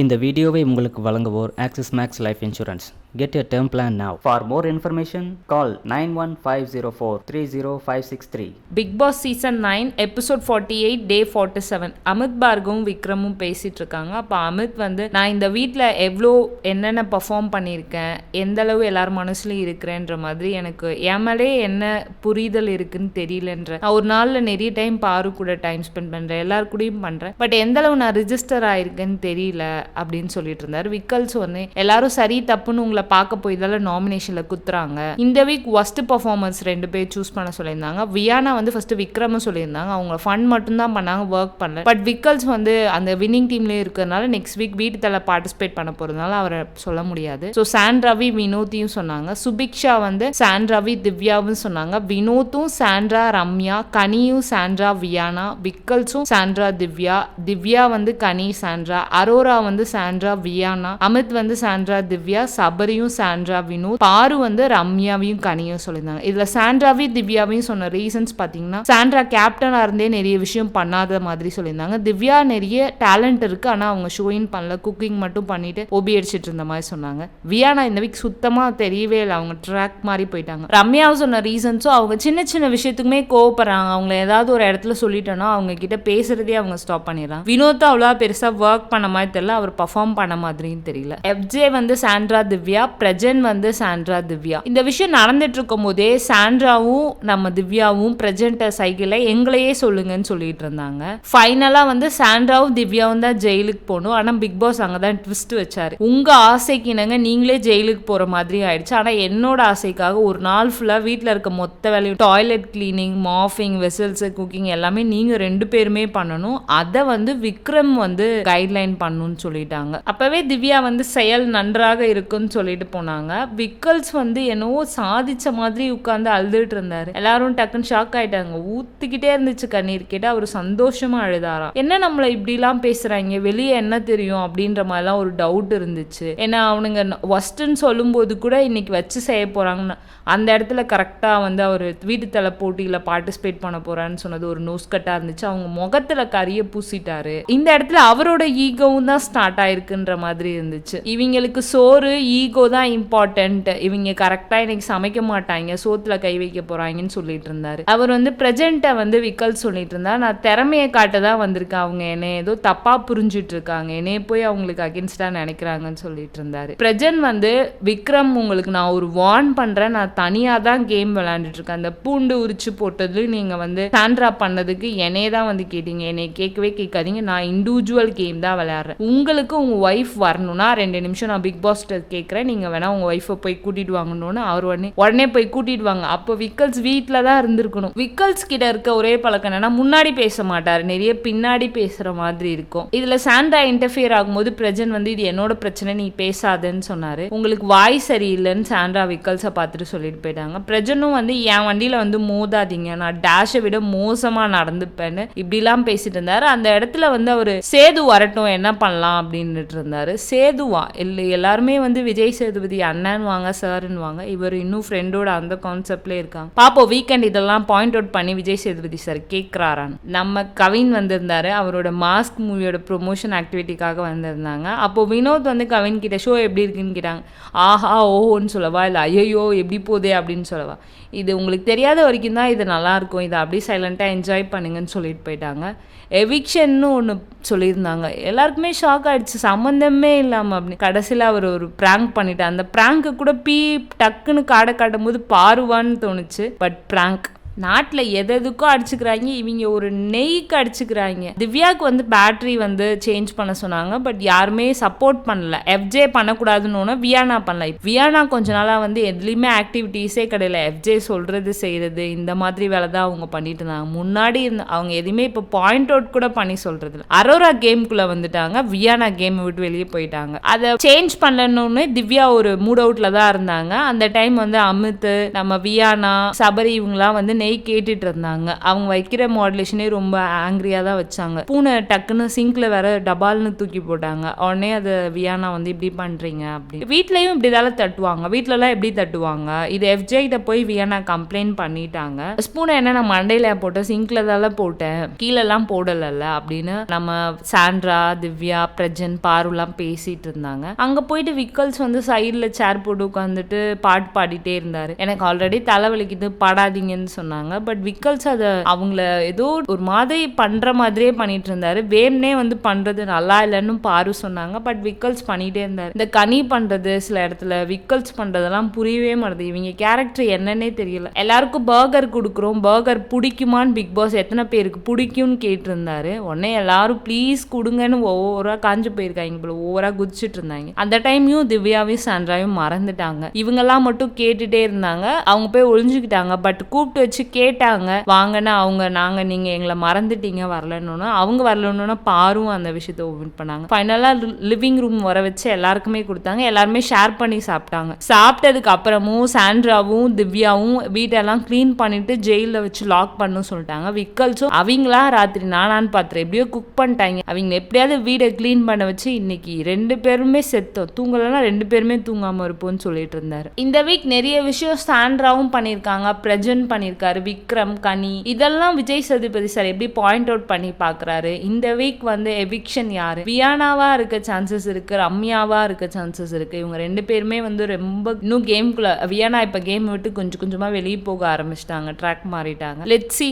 இந்த வீடியோவை உங்களுக்கு வழங்குவோர் Axis Max Life insurance get a term plan now for more information call nine one five zero four three zero five six three Bigg Boss season nine episode forty eight day forty seven Amit பார்கவும் விக்ரமும் பேசிட்டு இருக்காங்க அப்போ அமித் வந்து நான் இந்த வீட்டில் எவ்வளோ என்னென்ன பர்ஃபார்ம் பண்ணியிருக்கேன்? எந்த அளவு எல்லார் மனசுலையும் இருக்கிறேன்ற மாதிரி எனக்கு ஏமலே என்ன புரிதல் இருக்குன்னு தெரியலன்ற. நான் ஒரு நாளில் நிறைய டைம் பாரு கூட டைம் ஸ்பெண்ட் பண்ணுறேன் எல்லார் கூடயும் பண்ணுறேன் பட் எந்த அளவு நான் ரிஜிஸ்டர் ஆயிருக்கேன்னு தெரியல. அப்படின்னு சொல்லிட்டு இருந்தார் விக்கல்ஸ் ஒன்று எல்லாரும் சரி தப்புன்னு உங்களை பார்க்க போய் இதெல்லாம் நாமினேஷனில் குத்துறாங்க. இந்த வீக் ஒஸ்ட் பர்ஃபார்மன்ஸ் ரெண்டு பேர் சூஸ் பண்ண சொல்லியிருந்தாங்க. வியானா வந்து ஃபர்ஸ்ட் விக்ரமும் சொல்லியிருந்தாங்க. அவங்க ஃபன் மட்டும்தான் பண்ணாங்க ஒர்க் பண்ணல. பட் விக்கல்ஸ் வந்து அந்த வின்னிங் டீம்லேயே இருக்கிறதுனால நெக்ஸ்ட் வீக் வீட்டு தலை பார்ட்டிசிபேட் பண்ண போகிறதுனால அவரை சொல்ல முடியாது. ஸோ சாண்ட் ரவி வினோத்தையும் சொன்னாங்க. சுபிக்ஷா வந்து சாண்ட் ரவி திவ்யாவும் சொன்னாங்க. வினோத்தும் சாண்ட்ரா ரம்யா கனியும் சாண்ட்ரா வியானா விக்கல்ஸும் சாண்ட்ரா திவ்யா. திவ்யா வந்து கனி சாண்ட்ரா அரோரா வந்து சாண்ட்ரா வியானா அமித் வந்து சாண்ட்ரா திவ்யா சபரியும் சாண்ட்ரா வினோத் பாரு வந்து ரம்யாவையும் கனியும் சொல்லியிருந்தாங்க. இதுல சாண்ட்ராவையும் திவ்யாவையும் சொன்ன ரீசன்ஸ் பாத்தீங்கன்னா சாண்ட்ரா கேப்டனா இருந்தே நிறைய விஷயம் பண்ணாத மாதிரி சொல்லியிருந்தாங்க. திவ்யா நிறைய டேலண்ட் இருக்கு. ஆனா அவங்க ஷோயின் பண்ணல. குக்கிங் மட்டும் பண்ணிட்டு ஒபி அடிச்சிட்டு இருந்த மாதிரி சொன்னாங்க. வியானா இந்த வீக் சுத்தமா தெரியவே இல்லை. அவங்க ட்ராக் மாதிரி போயிட்டாங்க. ரம்யாவும் சொன்ன ரீசன்ஸும் அவங்க சின்ன சின்ன விஷயத்துக்குமே கோவப்படுறாங்க. அவங்கள ஏதாவது ஒரு இடத்துல சொல்லிட்டோன்னா அவங்க கிட்ட பேசுறதே அவங்க ஸ்டாப் பண்ணிடுறாங்க. வினோத் அவ்வளோ பெருசா ஒர்க் பண்ண மாதிரி தெரியல. அவர் பர்ஃபார்ம் பண்ண மாதிரியும் தெரியல. எஃப்ஜே வந்து சாண்ட்ரா திவ்யா பிரஜன் வந்து சாண்ட்ரா திவ்யா. இந்த விஷயம் நடந்துட்டு இருக்கும் போதே சாண்ட்ராவும் நம்ம திவ்யாவும் பிரஜன்ட சைக்கிளை எங்களையே சொல்லுங்கன்னு சொல்லிட்டு இருந்தாங்க. ஃபைனலாக வந்து சாண்ட்ராவும் திவ்யாவும் தான் ஜெயிலுக்கு போகணும். ஆனால் பிக் பாஸ் அங்கே தான் ட்விஸ்ட் வச்சாரு. உங்கள் ஆசைக்கு இணங்க நீங்களே ஜெயிலுக்கு போகிற மாதிரி ஆயிடுச்சு. ஆனால் என்னோட ஆசைக்காக ஒரு நாள் ஃபுல்லாக வீட்டில் இருக்க மொத்த வேலையும் toilet cleaning mopping vessels cooking எல்லாமே நீங்கள் ரெண்டு பேருமே பண்ணணும். அதை வந்து விக்ரம் வந்து கைட்லைன் பண்ணணும்னு சொல்லி சொல்லிட்டாங்க. அப்பவே திவ்யா வந்து செயல் நன்றாக இருக்குன்னு சொல்லிட்டு போனாங்க. விக்கல்ஸ் வந்து என்னவோ சாதிச்ச மாதிரி உட்காந்து அழுதுட்டு இருந்தாரு. எல்லாரும் டக்குன்னு ஷாக் ஆயிட்டாங்க. ஊத்திக்கிட்டே இருந்துச்சு கண்ணீர் கேட்டு அவர் சந்தோஷமா அழுதாராம். என்ன நம்மளை இப்படிலாம் பேசுறாங்க? வெளியே என்ன தெரியும்? அப்படின்ற மாதிரிலாம் ஒரு டவுட் இருந்துச்சு. ஏன்னா அவனுங்க ஒஸ்ட்டுன்னு சொல்லும்போது கூட இன்னைக்கு வச்சு செய்ய போறாங்கன்னு அந்த இடத்துல கரெக்டாக வந்து அவர் வீட்டு தலை போட்டியில் பார்ட்டிசிபேட் பண்ண போறான்னு சொன்னது ஒரு நோஸ் கட்டாக இருந்துச்சு. அவங்க முகத்துல கரிய பூசிட்டாரு. இந்த இடத்துல அவரோட ஈகோவும் தான் ஸ்டார்ட் ஆயிருக்குன்ற மாதிரி இருந்துச்சு. இவங்களுக்கு சோறு ஈகோ தான் இம்பார்ட்டன்ட் இவங்க கரெக்டாக இன்னைக்கு சமைக்க மாட்டாங்க சோத்துல கை வைக்க போறாங்கன்னு சொல்லிட்டு இருந்தாரு. அவர் வந்து பிரசண்ட்டை வந்து விக்கல் சொல்லிட்டு இருந்தா நான் திறமையை காட்ட தான் வந்திருக்கேன். அவங்க என்ன ஏதோ தப்பா புரிஞ்சிட்டு இருக்காங்க என்னைய போய் அவங்களுக்கு அகேன்ஸ்டா நினைக்கிறாங்கன்னு சொல்லிட்டு இருந்தாரு. பிரஜன் வந்து விக்ரம் உங்களுக்கு நான் ஒரு வார்ன் பண்றேன். நான் தனியா தான் கேம் விளையாண்டுட்டு இருக்கேன் அந்த பூண்டு உரிச்சு போட்டது நீங்க வந்து சாண்ட்ரா பண்ணதுக்கு என்னையே தான் வந்து கேட்டீங்க. என்னை கேட்கவே கேட்காதீங்க. நான் இண்டிவிஜுவல் கேம் தான் விளையாடுறேன். உங்களுக்கு உங்கள் ஒய்ஃப் வரணும்னா ரெண்டு நிமிஷம் நான் பிக் பாஸ் கேட்குறேன் நீங்கள் வேணால் உங்கள் ஒய்ஃபை போய் கூட்டிட்டு வாங்கணும்னு அவர் உடனே உடனே போய் கூட்டிட்டு வாங்க. அப்போ விக்கல்ஸ் வீட்டில் தான் இருந்திருக்கணும். விக்கல்ஸ் கிட்ட இருக்க ஒரே பழக்கம் என்னன்னா முன்னாடி பேச மாட்டார். நிறைய பின்னாடி பேசுகிற மாதிரி இருக்கும். இதில் சாண்டா இன்டர்ஃபியர் ஆகும்போது பிரஜன் வந்து இது என்னோட பிரச்சனை நீ பேசாதன்னு சொன்னார். உங்களுக்கு வாய் சரியில்லைன்னு சாண்டா விக்கல்ஸை பார்த்துட்டு சொல்லிட்டு போயிட்டாங்க. பிரஜனும் வந்து என் வண்டியில் வந்து மோதாதீங்க. நான் டேஷை விட மோசமாக நடந்துப்பேன்னு. இப்படிலாம் பேசிட்டு இருந்தார். அந்த இடத்துல வந்து அவர் சேது வரட்டும் என்ன பண்ணலாம்? அப்படின்ட்டு இருந்தார் சேதுவா இல்லை எல்லாருமே வந்து விஜய் சேதுபதி அண்ணன் வாங்க சார்ன்னு வாங்க இவர் இன்னும் ஃப்ரெண்டோட அந்த கான்செப்ட்லேயே இருக்காங்க. பாப்போம் வீக்கெண்ட் இதெல்லாம் பாயிண்ட் அவுட் பண்ணி விஜய் சேதுபதி சார் கேட்குறாரான் நம்ம கவின் வந்திருந்தாரு அவரோட மாஸ்க் மூவியோட ப்ரொமோஷன் ஆக்டிவிட்டிக்காக வந்திருந்தாங்க. அப்போது வினோத் வந்து கவின் கிட்ட ஷோ எப்படி இருக்குன்னு? கேட்டாங்க. ஆஹா ஓஹோன்னு சொல்லவா? இல்லை ஐயோ எப்படி போதே? அப்படின்னு சொல்லவா. இது உங்களுக்கு தெரியாத வரைக்கும் தான் இது நல்லாயிருக்கும் இதை அப்படியே சைலண்ட்டாக என்ஜாய் பண்ணுங்கன்னு சொல்லிட்டு போயிட்டாங்க. எவிக்ஷன்னு ஒன்று சொல்லியிருந்தாங்க. எல்லாருக்குமே ஷாக் ஆகிடுச்சு சம்மந்தமே இல்லாமல் அப்படி. கடைசியில் அவர் ஒரு ப்ராங்க் பண்ணிட்டார். அந்த ப்ராங்க்கு கூட பீ டக்குன்னு காடை காட்டும் போது பாருவான்னு தோணுச்சு. பட் ப்ராங்க் நாட்டில் எது எதுக்கோ அடிச்சுக்கிறாங்க இவங்க ஒரு நெய்க்கு அடிச்சுக்கிறாங்க. திவ்யாவுக்கு வந்து பேட்ரி வந்து சேஞ்ச் பண்ண சொன்னாங்க பட் யாருமே சப்போர்ட் பண்ணல. எஃப்ஜே பண்ணக்கூடாதுன்னு வியானா பண்ணல. வியானா கொஞ்ச நாளாக வந்து எதுலேயுமே ஆக்டிவிட்டீஸே கிடையாது எஃப்ஜே சொல்கிறது செய்கிறது இந்த மாதிரி வேலை தான் அவங்க பண்ணிட்டு இருந்தாங்க. முன்னாடி இருந்த அவங்க எதுவுமே இப்போ பாயிண்ட் அவுட் கூட பண்ணி சொல்கிறது இல்லை அரோரா கேம்குள்ளே வந்துட்டாங்க. வியானா கேம் விட்டு வெளியே போயிட்டாங்க. அதை சேஞ்ச் பண்ணணும்னு திவ்யா ஒரு மூட் அவுட்டில் தான் இருந்தாங்க. அந்த டைம் வந்து அமித் நம்ம வியானா சபரி இவங்களாம் வந்து பூனையை கேட்டுட்டு இருந்தாங்க. அவங்க வைக்கிற மாடுலேஷனே ரொம்ப ஆங்கிரியாக தான் வச்சாங்க. பூனை டக்குன்னு சிங்க்ல வேற டபால்னு தூக்கி போட்டாங்க. உடனே அதை வியானா வந்து இப்படி பண்றீங்க அப்படி வீட்லயும் இப்படிதான் தட்டுவாங்க. வீட்லலாம் எப்படி தட்டுவாங்க? இது எஃப்ஜே கிட்ட போய் வியானா கம்ப்ளைண்ட் பண்ணிட்டாங்க. ஸ்பூனை என்ன நான் மண்டையில போட்டேன் சிங்க்ல தானே போட்டேன். கீழெல்லாம் போடலல்ல அப்படின்னு நம்ம சாண்ட்ரா திவ்யா பிரஜன் பாருலாம் பேசிட்டு இருந்தாங்க. அங்க போயிட்டு விக்கல்ஸ் வந்து சைடில் சேர் போட்டு உட்காந்துட்டு பாட்டு பாடிட்டே இருந்தாரு. எனக்கு ஆல்ரெடி தலைவலிக்குது பாடாதீங்கன்னு சொன்னாங்க. பட் விக்கல்ஸ் அதை அவங்கள ஏதோ ஒரு மாதிரி பண்ணுற மாதிரியே பண்ணிட்டு இருந்தாரு. வேம்னே வந்து பண்ணுறது நல்லா இல்லைன்னு பாரு சொன்னாங்க. பட் விக்கல்ஸ் பண்ணிகிட்டே இருந்தார். இந்த கனி பண்ணுறது சில இடத்துல விக்கல்ஸ் பண்ணுறதெல்லாம் புரியவே மாட்டேது. இவங்க கேரக்டர் என்னன்னே தெரியல. எல்லாருக்கும் பர்கர் கொடுக்குறோம். பர்கர் பிடிக்குமான்னு பிக் பாஸ் எத்தனை பேருக்கு பிடிக்கும்னு கேட்டிருந்தாரு. உடனே எல்லாரும் ப்ளீஸ் கொடுங்கன்னு ஒவ்வொருவா காஞ்சு போயிருக்காங்க போல. ஓவரா குதிச்சிட்டு இருந்தாங்க. அந்த டைமையும் திவ்யாவையும் சாண்ட்ராவையும் மறந்துட்டாங்க. இவங்கெல்லாம் மட்டும் கேட்டுட்டே இருந்தாங்க. அவங்க போய் ஒழிஞ்சுக்கிட்டாங்க பட் கூப்பிட்டு வச்சு கேட்டாங்க வாங்கன்னா அவங்க நாங்க நீங்க எங்களை மறந்துட்டீங்க வரலன்னு அவங்க வரலன்னு பாரும் அந்த விஷயத்த ஓபன் பண்ணாங்க. ஃபைனலா லிவிங் ரூம் வர வச்சு எல்லாருக்குமே கொடுத்தாங்க. எல்லாருமே ஷேர் பண்ணி சாப்பிட்டாங்க. சாப்பிட்டதுக்கு அப்புறமும் சாண்ட்ராவும் திவ்யாவும் வீட்டெல்லாம் க்ளீன் பண்ணிட்டு ஜெயிலில் வச்சு லாக் பண்ணும் சொல்லிட்டாங்க. விக்கல்ஸும் அவங்களா ராத்திரி நானான்னு பார்த்துரு எப்படியோ குக் பண்ணிட்டாங்க. அவங்க எப்படியாவது வீடை க்ளீன் பண்ண வச்சு இன்னைக்கு ரெண்டு பேருமே செத்தோம். தூங்கலைன்னா ரெண்டு பேருமே தூங்காம இருப்போம்னு சொல்லிட்டு இருந்தாரு. இந்த வீக் நிறைய விஷயம் சாண்ட்ராவும் பண்ணியிருக்காங்க பிரஜன் பண்ணியிருக்காரு. விக்ரம் கனி. இதெல்லாம் விஜய் சதுபதி சார் எப்படி பாயிண்ட் அவுட் பண்ணி பார்க்கறாரு இந்த வீக் வந்து எவிக்ஷன் யாரு? வியானாவா இருக்க சான்சஸ் இருக்கு ரம்யாவா இருக்க சான்சஸ் இருக்கு. இவங்க ரெண்டு பேருமே வந்து ரொம்ப இன்னும் கேம்குள்ள வியானா இப்போ கேம் விட்டு கொஞ்சம் கொஞ்சமாக வெளியே போக ஆரம்பிச்சிட்டாங்க ட்ராக் மாறிட்டாங்க. லெட்ஸி